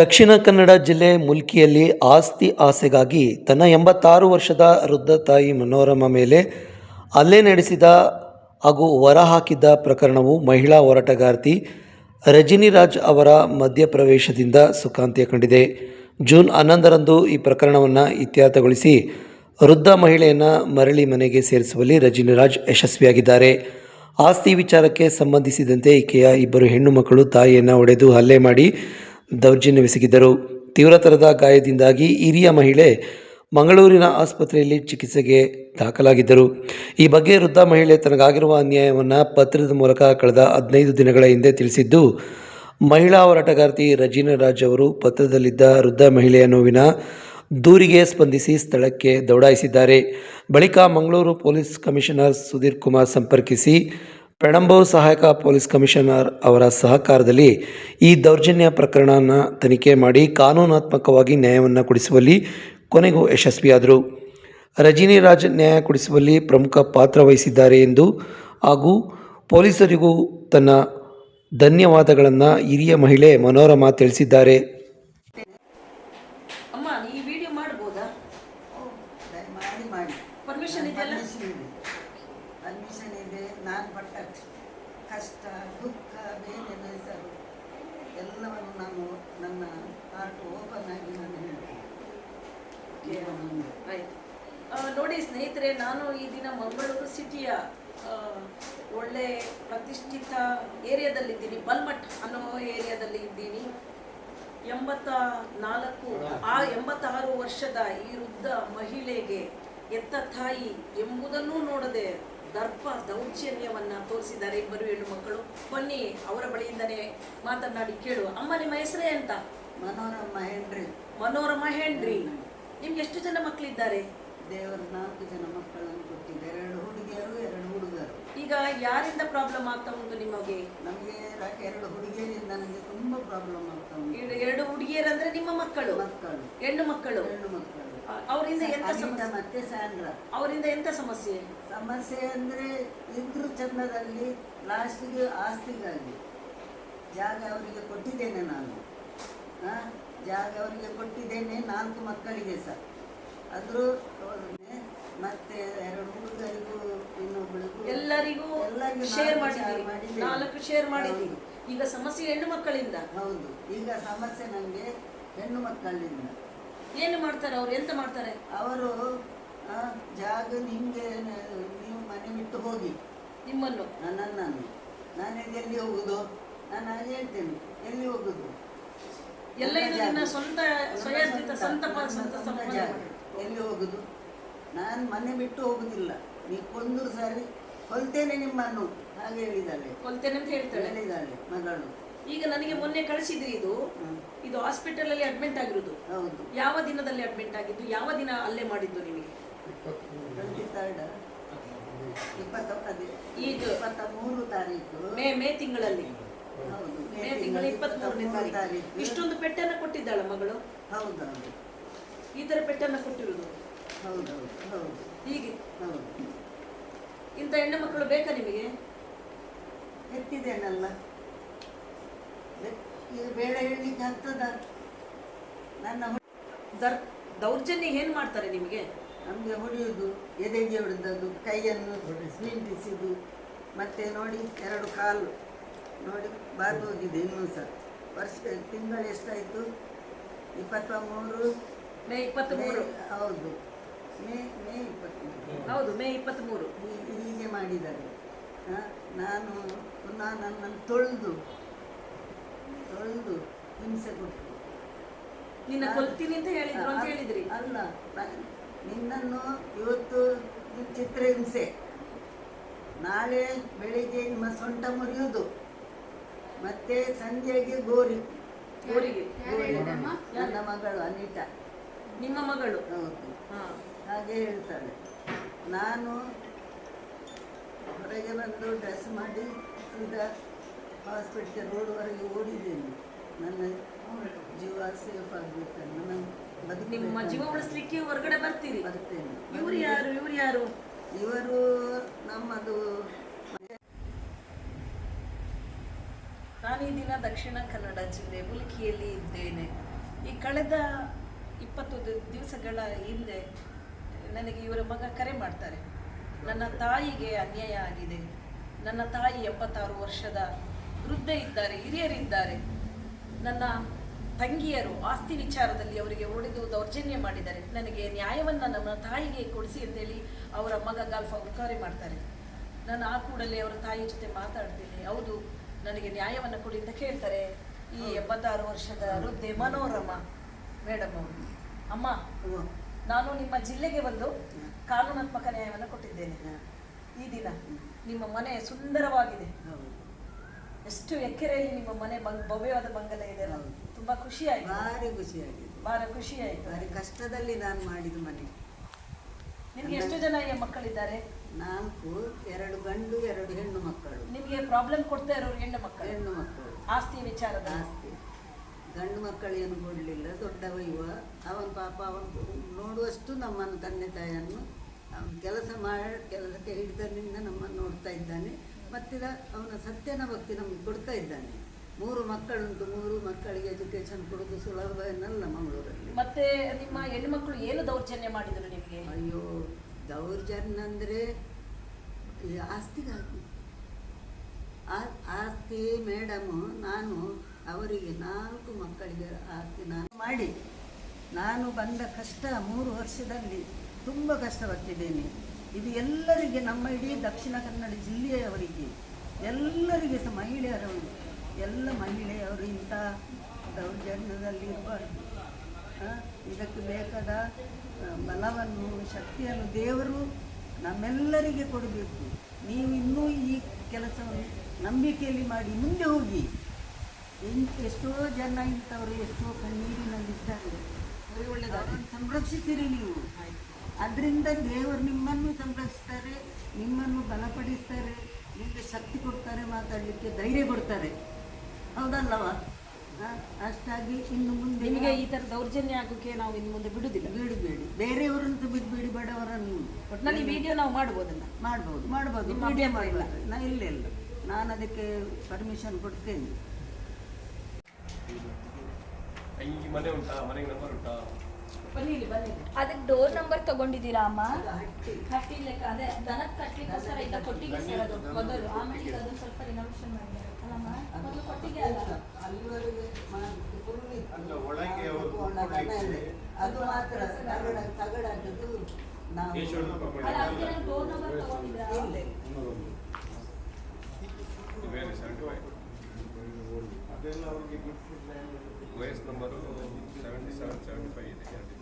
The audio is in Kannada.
ದಕ್ಷಿಣ ಕನ್ನಡ ಜಿಲ್ಲೆ ಮುಲ್ಕಿಯಲ್ಲಿ ಆಸ್ತಿ ಆಸೆಗಾಗಿ ತನ್ನ ಎಂಬತ್ತಾರು ವರ್ಷದ ವೃದ್ಧ ತಾಯಿ ಮನೋರಮ ಮೇಲೆ ಹಲ್ಲೆ ನಡೆಸಿದ ಹಾಗೂ ಹೊರಹಾಕಿದ್ದ ಪ್ರಕರಣವು ಮಹಿಳಾ ಹೋರಾಟಗಾರ್ತಿ ರಜಿನಿರಾಜ್ ಅವರ ಮಧ್ಯಪ್ರವೇಶದಿಂದ ಸುಖಾಂತ್ಯ ಕಂಡಿದೆ. ಜೂನ್ ಹನ್ನೊಂದರಂದು ಈ ಪ್ರಕರಣವನ್ನು ಇತ್ಯರ್ಥಗೊಳಿಸಿ ವೃದ್ಧ ಮಹಿಳೆಯನ್ನು ಮರಳಿ ಮನೆಗೆ ಸೇರಿಸುವಲ್ಲಿ ರಜಿನಿರಾಜ್ ಯಶಸ್ವಿಯಾಗಿದ್ದಾರೆ. ಆಸ್ತಿ ವಿಚಾರಕ್ಕೆ ಸಂಬಂಧಿಸಿದಂತೆ ಈಕೆಯ ಇಬ್ಬರು ಹೆಣ್ಣು ಮಕ್ಕಳು ತಾಯಿಯನ್ನು ಒಡೆದು ಹಲ್ಲೆ ಮಾಡಿ ದೌರ್ಜನ್ಯವೆಸಗಿದ್ದರು ತೀವ್ರತರದ ಗಾಯದಿಂದಾಗಿ ಹಿರಿಯ ಮಹಿಳೆ ಮಂಗಳೂರಿನ ಆಸ್ಪತ್ರೆಯಲ್ಲಿ ಚಿಕಿತ್ಸೆಗೆ ದಾಖಲಾಗಿದ್ದರು. ಈ ಬಗ್ಗೆ ವೃದ್ಧ ಮಹಿಳೆ ತನಗಾಗಿರುವ ಅನ್ಯಾಯವನ್ನು ಪತ್ರದ ಮೂಲಕ ಕಳೆದ ಹದಿನೈದು ದಿನಗಳ ಹಿಂದೆ ತಿಳಿಸಿದ್ದು, ಮಹಿಳಾ ಹೋರಾಟಗಾರ್ತಿ ರಜೀನಾ ರಾಜ್ ಅವರು ಪತ್ರದಲ್ಲಿದ್ದ ವೃದ್ಧ ಮಹಿಳೆಯ ನೋವಿನ ದೂರಿಗೆ ಸ್ಪಂದಿಸಿ ಸ್ಥಳಕ್ಕೆ ದೌಡಾಯಿಸಿದ್ದಾರೆ. ಬಳಿಕ ಮಂಗಳೂರು ಪೊಲೀಸ್ ಕಮಿಷನರ್ ಸುಧೀರ್ ಕುಮಾರ್ ಸಂಪರ್ಕಿಸಿ ಪೆಣಂಬೂರು ಸಹಾಯಕ ಪೊಲೀಸ್ ಕಮಿಷನರ್ ಅವರ ಸಹಕಾರದಲ್ಲಿ ಈ ದೌರ್ಜನ್ಯ ಪ್ರಕರಣನ ತನಿಖೆ ಮಾಡಿ ಕಾನೂನಾತ್ಮಕವಾಗಿ ನ್ಯಾಯವನ್ನು ಕೊಡಿಸುವಲ್ಲಿ ಕೊನೆಗೂ ಯಶಸ್ವಿಯಾದರು. ರಜಿನಿ ರಾಜ್ ನ್ಯಾಯ ಕೊಡಿಸುವಲ್ಲಿ ಪ್ರಮುಖ ಪಾತ್ರ ವಹಿಸಿದ್ದಾರೆ ಎಂದು ಹಾಗೂ ಪೊಲೀಸರಿಗೂ ತನ್ನ ಧನ್ಯವಾದಗಳನ್ನು ಹಿರಿಯ ಮಹಿಳೆ ಮನೋರಮಾ ತಿಳಿಸಿದ್ದಾರೆ. ಅಮ್ಮ ಈ ವಿಡಿಯೋ ಮಾಡ್ಬೋದಾ? ದಯಮಾಡಿ ಮಾಡಿ ಪರ್ಮಿಷನ್ ಇದೆಯಲ್ಲ ಪರ್ಮಿಷನ್ ಇದೆ ಪರ್ಮಿಷನ್ ಇದೆ ನಾನು ಪಟ್ಟ ಕಷ್ಟ, ದುಃಖ ಬೇರೆ ಹೆಸರು ಎಲ್ಲವನ್ನು ನಾನು ನನ್ನ ಹಾರ್ಟ್ ಓಪನ್ ಆಗಿ ನಾನು ಹೇಳ್ತೀನಿ. ನೋಡಿ ಸ್ನೇಹಿತರೆ, ನಾನು ಈ ದಿನ ಮಂಗಳೂರು ಸಿಟಿಯ ಒಳ್ಳೆ ಪ್ರತಿಷ್ಠಿತ ಏರಿಯಾದಲ್ಲಿದ್ದೀನಿ. ಬಲ್ಮಠ್ ಅನ್ನೋ ಏರಿಯಾದಲ್ಲಿ ಇದ್ದೀನಿ. ಎಂಬತ್ತ ನಾಲ್ಕು ಆ ಎಂಬತ್ತಾರು ವರ್ಷದ ಈ ವೃದ್ಧ ಮಹಿಳೆಗೆ ಎತ್ತ ತಾಯಿ ಎಂಬುದನ್ನೂ ನೋಡದೆ ದರ್ಪ ದೌರ್ಜನ್ಯವನ್ನ ತೋರಿಸಿದ್ದಾರೆ ಇಬ್ಬರು ಹೆಣ್ಣು ಮಕ್ಕಳು. ಬನ್ನಿ ಅವರ ಬಳಿಯಿಂದನೇ ಮಾತನಾಡಿ ಕೇಳು. ಅಮ್ಮ ನಿಮ್ಮ ಹೆಸರೇ ಅಂತ? ಮನೋರಮ ಹೆಂಡ್ರಿ. ಮನೋರಮ ಹೆಂಡ್ರಿ. ನಿಮ್ಗೆ ಎಷ್ಟು ಜನ ಮಕ್ಕಳಿದ್ದಾರೆ ದೇವರು ನಾಲ್ಕು ಜನ ಮಕ್ಕಳನ್ನು ಕೊಟ್ಟಿದ್ದೆ. ಎರಡು ಹುಡುಗಿಯರು ಎರಡು ಹುಡುಗರು. ಈಗ ಯಾರಿಂದ ಪ್ರಾಬ್ಲಮ್ ಆಗ್ತಾ ಉಂಟು ನಿಮಗೆ? ನಮಗೆ ಎರಡು ಹುಡುಗಿಯರಿಂದ ನನಗೆ ತುಂಬಾ ಪ್ರಾಬ್ಲಮ್ ಆಗ್ತಾ ಉಂಟು. ಎರಡು ಎರಡು ಹುಡುಗಿಯರಂದ್ರೆ ನಿಮ್ಮ ಮಕ್ಕಳು? ಮಕ್ಕಳು. ಹೆಣ್ಣು ಮಕ್ಕಳು? ಹೆಣ್ಣು ಮಕ್ಕಳು. ಅವರಿಂದ ಎಂತ ಅನಿತಾ ಸಮಸ್ಯೆ? ಮತ್ತೆ ಸ್ಯಾಂಡ್ರ. ಅವರಿಂದ ಎಂತ ಸಮಸ್ಯೆ? ಸಮಸ್ಯೆ ಅಂದ್ರೆ ಇದ್ರ ಚಂದದಲ್ಲಿ ಲಾಸ್ಟಿಗೆ ಆಸ್ತಿಗಾಗಿ ಜಾಗ ಅವರಿಗೆ ಕೊಟ್ಟಿದ್ದೇನೆ ನಾನು. ಆ, ಜಾಗ ಅವರಿಗೆ ಕೊಟ್ಟಿದ್ದೇನೆ ನಾಲ್ಕು ಮಕ್ಕಳಿಗೆ ಸಹ. ಅದ್ರ ಮತ್ತೆ ಎರಡು ಹುಡುಗರಿಗೂ ಇನ್ನೊಬ್ಬಳಿಗೂ ಎಲ್ಲರಿಗೂ ಎಲ್ಲರಿಗೂ ಶೇರ್ ಮಾಡಿದ್ದೇನೆ. ನಾಲ್ಕು ಶೇರ್ ಮಾಡಿ ಈಗ ಸಮಸ್ಯೆ ಹೆಣ್ಣು ಮಕ್ಕಳಿಂದ. ಹೌದು. ಈಗ ಸಮಸ್ಯೆ ನನಗೆ ಹೆಣ್ಣು ಮಕ್ಕಳಿಂದ. ಏನು ಮಾಡ್ತಾರೆ ಅವ್ರು? ಎಂತ ಮಾಡ್ತಾರೆ? ಅವರು ಜಾಗ ನಿಮಗೆ ನೀವು ಮನೆ ಬಿಟ್ಟು ಹೋಗಿ. ನಿಮ್ಮನ್ನು. ನನ್ನನ್ನು. ನಾನು ಎಲ್ಲಿ ಹೋಗುದು? ನಾನು ಹೇಳ್ತೇನೆ. ಎಲ್ಲಿ ಹೋಗುದು? ಎಲ್ಲ. ಸ್ವಂತ ಸ್ವಯಂ ಸಂತಪ ಸ್ವಂತ- ಜಾಗ. ಎಲ್ಲಿ ಹೋಗುದು? ನಾನು ಮನೆ ಬಿಟ್ಟು ಹೋಗುದಿಲ್ಲ. ನೀ ಕೊಂದ್ರು ಸಾರಿ ಕೊಲ್ತೇನೆ ನಿಮ್ಮನ್ನು ಹಾಗೆ ಹೇಳಿದ್ದಾಳೆ ಕೊಲ್ತೇನೆ ಅಂತ ಹೇಳ್ತಾಳೆ. ಹೇಳಿದ್ದಾಳೆ ಮಗಳು. ಈಗ ನನಗೆ ಮೊನ್ನೆ ಕಳಿಸಿದ್ರಿ ಇದು. ಇದು ಹಾಸ್ಪಿಟಲ್ ಅಲ್ಲಿ ಅಡ್ಮಿಟ್ ಆಗಿರೋದು. ಹೌದು. ಯಾವ ದಿನದಲ್ಲಿ ಅಡ್ಮಿಟ್ ಆಗಿದ್ದು? ಯಾವ ದಿನ ಅಲ್ಲೇ ಮಾಡಿದ್ದು ನಿಮಗೆ? ಟ್ವೆಂಟಿ ತರ್ಡ್ ಈಗ ಇಪ್ಪತ್ತ ಮೂರು ತಾರೀಕು. ಮೇ ಮೇ ತಿಂಗಳಲ್ಲಿ. ಹೌದು. ಮೇ ತಿಂಗಳ ಇಪ್ಪತ್ಮೂರನೇ ತಾರೀಕು. ಇಷ್ಟೊಂದು ಪೆಟ್ಟನ್ನ ಕೊಟ್ಟಿದ್ದಾಳ ಮಗಳು? ಹೌದು ಹೌದು ಈ ತರ ಪೆಟ್ಟನ್ನ ಕೊಟ್ಟಿರುವುದು ಹೌದು ಹೌದು ಹೌದು. ಹೀಗೆ. ಹೌದು. ಇಂಥ ಹೆಣ್ಣು ಮಕ್ಕಳು ಬೇಕಾ ನಿಮಗೆ? ಎತ್ತಿದ್ದೇನಲ್ಲ ಈಗ ಬೇಡ ಹೇಳಲಿಕ್ಕೆ ಆಗ್ತದ ನನ್ನ ದರ್ ದೌರ್ಜನ್ಯ ಏನ್ ಮಾಡ್ತಾರೆ ನಿಮಗೆ? ನಮಗೆ ಹೊಡೆಯುವುದು ಎದೆಗೆ ಹೊಡೆದದ್ದು ಕೈಯನ್ನು ನಿಂಟಿಸಿದ್ದು ಮತ್ತೆ ನೋಡಿ ಎರಡು ಕಾಲು. ನೋಡಿ ಬಾದು ಹೋಗಿದೆ ಇನ್ನೂ ಸಹ ವರ್ಷ ತಿಂಗಳು ಎಷ್ಟಾಯಿತು? ಇಪ್ಪತ್ತ ಮೂರು ಮೇ ಇಪ್ಪತ್ತ್ ಮೂರು ಮೇ- ಹೌದು. ಮೇ ಮೇ ಇಪ್ಪತ್ತ್ಮೂರು. ಹೌದು ಮೇ ಇಪ್ಪತ್ತ್ ಮೂರು ಹೀ- ಹೀಗೆ ಮಾಡಿದ್ದಾರೆ. ನಾನು ಪುನಃ ನನ್ನನ್ನು ತೊಳೆದು ತೊಳೆದು ಹಿಂಸೆ ಕೊಟ್ಟು ನಿನ್ನ ಕೊಲ್ತೀನಿ ಅಂತ ಹೇಳಿದ್ರು ಅಂತ ಹೇಳಿದ್ರಿ. ಅಲ್ಲ ನಿನ್ನನ್ನು ಇವತ್ತು ಚಿತ್ರ ಹಿಂಸೆ. ನಾಳೆ ಬೆಳಿಗ್ಗೆ ನಿಮ್ಮ ಸೊಂಟ ಮುರಿಯುವುದು. ಮತ್ತೆ ಸಂಜೆಗೆ ಗೋರಿ. ಗೋರಿಗೆ. ಗೋರಿ. ನನ್ನ ಮಗಳು ಅನಿತಾ. ನಿಮ್ಮ ಮಗಳು. ಹೌದು. ಹಾ. ಹಾಗೆ ಹೇಳ್ತಾಳೆ. ನಾನು ಹೊರಗೆ ಬಂದು ಡ್ರೆಸ್ ಮಾಡಿ ಸೀದಾ ಹಾಸ್ಪಿಟ್ಲ್ ರೋಡ್ವರೆಗೆ ಓಡಿದ್ದೇನೆ. ನನ್ನ ಜೀವ ಸೇಫ್ ಆಗಬೇಕಲ್ಲ ನನ್ನ ಬದುಕು ನಿಮ್ಮ ಜೀವ ಉಳಿಸ್ಲಿಕ್ಕೆ ಹೊರಗಡೆ ಬರ್ತೀರಿ. ಬರ್ತೇನೆ. ಇವ್ರು ಯಾರು? ಇವ್ರು ಯಾರು? ಇವರು ನಮ್ಮದು ನಾನು ಈ ದಿನ ದಕ್ಷಿಣ ಕನ್ನಡ ಜಿಲ್ಲೆ ಮುಲ್ಕಿಯಲ್ಲಿ ಇದ್ದೇನೆ. ಈ ಕಳೆದ ಇಪ್ಪತ್ತು ದಿ- ದಿವಸಗಳ ಹಿಂದೆ ನನಗೆ ಇವರ ಮಗ ಕರೆ ಮಾಡ್ತಾರೆ. ನನ್ನ ತಾಯಿಗೆ ಅನ್ಯಾಯ ಆಗಿದೆ. ನನ್ನ ತಾಯಿ ಎಪ್ಪತ್ತಾರು ವರ್ಷದ ವೃದ್ಧ ಇದ್ದಾರೆ ಹಿರಿಯರಿದ್ದಾರೆ. ನನ್ನ ತಂಗಿಯರು ಆಸ್ತಿ ವಿಚಾರದಲ್ಲಿ ಅವರಿಗೆ ಹೊಡೆದು ದೌರ್ಜನ್ಯ ಮಾಡಿದ್ದಾರೆ. ನನಗೆ ನ್ಯಾಯವನ್ನು ನಮ್ಮ ತಾಯಿಗೆ ಕೊಡಿಸಿ ಅಂತೇಳಿ ಅವರ ಮಗ ಗಾಲ್ಫ್ ಅವರು ಕರೆ ಮಾಡ್ತಾರೆ. ನಾನು ಆ ಕೂಡಲೇ ಅವರ ತಾಯಿ ಜೊತೆ ಮಾತಾಡ್ತೀನಿ. ಹೌದು ನನಗೆ ನ್ಯಾಯವನ್ನು ಕೊಡಿ ಅಂತ ಕೇಳ್ತಾರೆ. ಈ ಎಪ್ಪತ್ತಾರು ವರ್ಷದ ವೃದ್ಧೆ ಮನೋರಮ. ಮೇಡಮ್ ಅವರು. ಅಮ್ಮ ನಾನು ನಿಮ್ಮ ಜಿಲ್ಲೆಗೆ ಬಂದು ಕಾನೂನಾತ್ಮಕ ನ್ಯಾಯವನ್ನು ಕೊಟ್ಟಿದ್ದೇನೆ. ಈ ದಿನ ನಿಮ್ಮ ಮನೆ ಸುಂದರವಾಗಿದೆ. ಎಷ್ಟು ಎಕರೆಯಲ್ಲಿ ನಿಮ್ಮ ಮನೆ ಭವ್ಯವಾದ ಬಂಗಲೆ ಇದೆ. ತುಂಬಾ ಖುಷಿ ಆಯ್ತು ಭಾರಿ ಖುಷಿಯಾಗಿದೆ. ಭಾರಿ ಖುಷಿ ಆಯ್ತು ಭಾರಿ ಕಷ್ಟದಲ್ಲಿ ನಾನು ಮಾಡಿದ ಮನೆ. ನಿಮ್ಗೆ ಎಷ್ಟು ಜನ ಈ ಮಕ್ಕಳಿದ್ದಾರೆ? ನಾಲ್ಕು ಎರಡು ಗಂಡು ಎರಡು ಹೆಣ್ಣು ಮಕ್ಕಳು. ನಿಮಗೆ ಪ್ರಾಬ್ಲಮ್ ಕೊಡ್ತಾ ಇರೋರು ಹೆಣ್ಣು ಮಕ್ಕಳು. ಹೆಣ್ಣು ಮಕ್ಕಳು. ಆಸ್ತಿ ವಿಚಾರದ ಆಸ್ತಿ. ಗಂಡು ಮಕ್ಕಳೇನು ಕೊಡಲಿಲ್ಲ ದೊಡ್ಡವ ಇವ ಅವನ ಪಾಪ ಅವನು ನೋಡುವಷ್ಟು ನಮ್ಮನ್ನು ತಂದೆ ತಾಯಿಯನ್ನು ಅವನು ಕೆಲಸ ಮಾಡಿ ಕೆಲಸಕ್ಕೆ ಹಿಡಿದನಿಂದ ನಮ್ಮನ್ನು ನೋಡ್ತಾ ಇದ್ದಾನೆ. ಮತ್ತೆ ಅವನ ಸತ್ಯನ ಭಕ್ತಿ ನಮಗೆ ಕೊಡ್ತಾ ಇದ್ದಾನೆ. ಮೂರು ಮಕ್ಕಳುಂಟು ಮೂರು ಮಕ್ಕಳಿಗೆ ಎಜುಕೇಶನ್ ಕೊಡೋದು ಸುಲಭ ಏನಲ್ಲ ಮಂಗಳೂರಲ್ಲಿ. ಮತ್ತೆ ನಿಮ್ಮ ಹೆಣ್ಣುಮಕ್ಕಳು ಏನು ದೌರ್ಜನ್ಯ ಮಾಡಿದ್ರು ನಿಮಗೆ? ಅಯ್ಯೋ ದೌರ್ಜನ್ಯ ಅಂದರೆ ಆಸ್ತಿಗಾಗಿ. ಆಸ್ತಿ ಮೇಡಮ್ ನಾನು ಅವರಿಗೆ ನಾಲ್ಕು ಮಕ್ಕಳಿಗೆ ಆಸ್ತಿ ನಾನು ಮಾಡಿ. ನಾನು ಬಂದ ಕಷ್ಟ ಮೂರು ವರ್ಷದಲ್ಲಿ ತುಂಬ ಕಷ್ಟಪಟ್ಟಿದ್ದೇನೆ. ಇದು ಎಲ್ಲರಿಗೆ ನಮ್ಮ ಇಡೀ ದಕ್ಷಿಣ ಕನ್ನಡ ಜಿಲ್ಲೆಯವರಿಗೆ ಎಲ್ಲರಿಗೆ ಸಹ ಮಹಿಳೆಯರು ಎಲ್ಲ ಮಹಿಳೆಯವರು ಇಂಥ ದೌರ್ಜನ್ಯದಲ್ಲಿ ಇರಬಾರ್ದು. ಆ, ಇದಕ್ಕೆ ಬೇಕಾದ ಬಲವನ್ನು ಶಕ್ತಿಯನ್ನು ದೇವರು ನಮ್ಮೆಲ್ಲರಿಗೆ ಕೊಡಬೇಕು. ನೀವು ಇನ್ನೂ ಈ ಕೆಲಸವನ್ನು ನಂಬಿಕೆಯಲ್ಲಿ ಮಾಡಿ ಮುಂದೆ ಹೋಗಿ. ಎಷ್ಟೋ ಜನ ಇಂಥವ್ರು ಎಷ್ಟೋ ಕಣ್ಣೀರಿನಲ್ಲಿದ್ದಾರೆ. ಅವರನ್ನು ಸಂರಕ್ಷಿಸಿರಿ ನೀವು. ಅದರಿಂದ ದೇವರು ನಿಮ್ಮನ್ನು ಸಂರಕ್ಷಿಸ್ತಾರೆ ನಿಮ್ಮನ್ನು ಬಲಪಡಿಸ್ತಾರೆ ನಿಮಗೆ ಶಕ್ತಿ ಕೊಡ್ತಾರೆ ಮಾತಾಡಲಿಕ್ಕೆ ಧೈರ್ಯ ಕೊಡ್ತಾರೆ. ಹೌದಲ್ಲವ? ಅಷ್ಟಾಗಿ ಇನ್ನು ಮುಂದೆ ನಿಮಗೆ ಈ ತರ ದೌರ್ಜನ್ಯ ಆಗೋಕೆ ನಾವು ಇನ್ನು ಮುಂದೆ ಬಿಡುದಿಲ್ಲ ಬಿಡಬೇಡಿ ಬೇರೆಯವರಂತೂ ಬಿಡಬೇಡಿ ಬಡವರನ್ನು ಒಟ್ಟಿನಲ್ಲಿ ವಿಡಿಯೋ ನಾವು ಮಾಡ್ಬೋದಲ್ಲ. ಮಾಡ್ಬೋದು ಮಾಡ್ಬೋದು. ಮಾಡಿಲ್ಲ ವಿಡಿಯೋ? ಮಾಡ್ಬೋದು. ನಾ ಇಲ್ಲ ಇಲ್ಲ. ನಾನು ಅದಕ್ಕೆ ಪರ್ಮಿಷನ್ ಕೊಡ್ತೇನೆ. ಈ ಮನೆ ಉಂಟಾ ಮನೆಗೆ ನಂಬರ್ ಉಂಟಾ. ಅದಕ್ಕೆ ಡೋರ್ ನಂಬರ್ ತಗೊಂಡಿದ್ದೀರಾ ಅಮ್ಮ? ಅದು ಹಟ್ಟಿ ಕಟ್ಟಿ ಲೆಕ್ಕ ಅದೇ ದನಕ್ಕೆ ಕಟ್ಟಲಿಕ್ಕೋಸ್ಕರ ಇದ್ದ ಕೊಟ್ಟಿಗೆ ಸೇರೋದು ಮೊದಲು. ಆಮೇಲೆ ಈಗ ಅದನ್ನ ಸ್ವಲ್ಪ ರಿನೋವೇಷನ್ ಮಾಡಿದ್ದಾರೆ. ಅಲ್ಲಮ್ಮ ಮೊದಲು ಕೊಟ್ಟಿಗೆ ಅಲ್ಲ? ಅಲ್ಲ, ಒಳಗೆ ಅವರು. ಅದು ಮಾತ್ರ ತಗಡ ತಗಡದ್ದು ನಾವು. ಅಲ್ಲ ಅದಕ್ಕೆ ನಾನು ಡೋರ್ ನಂಬರ್ ತಗೊಂಡಿದ್ರಾ? ಇಲ್ಲ ಬೇರೆ seventy OS number seventy seven five ఇది.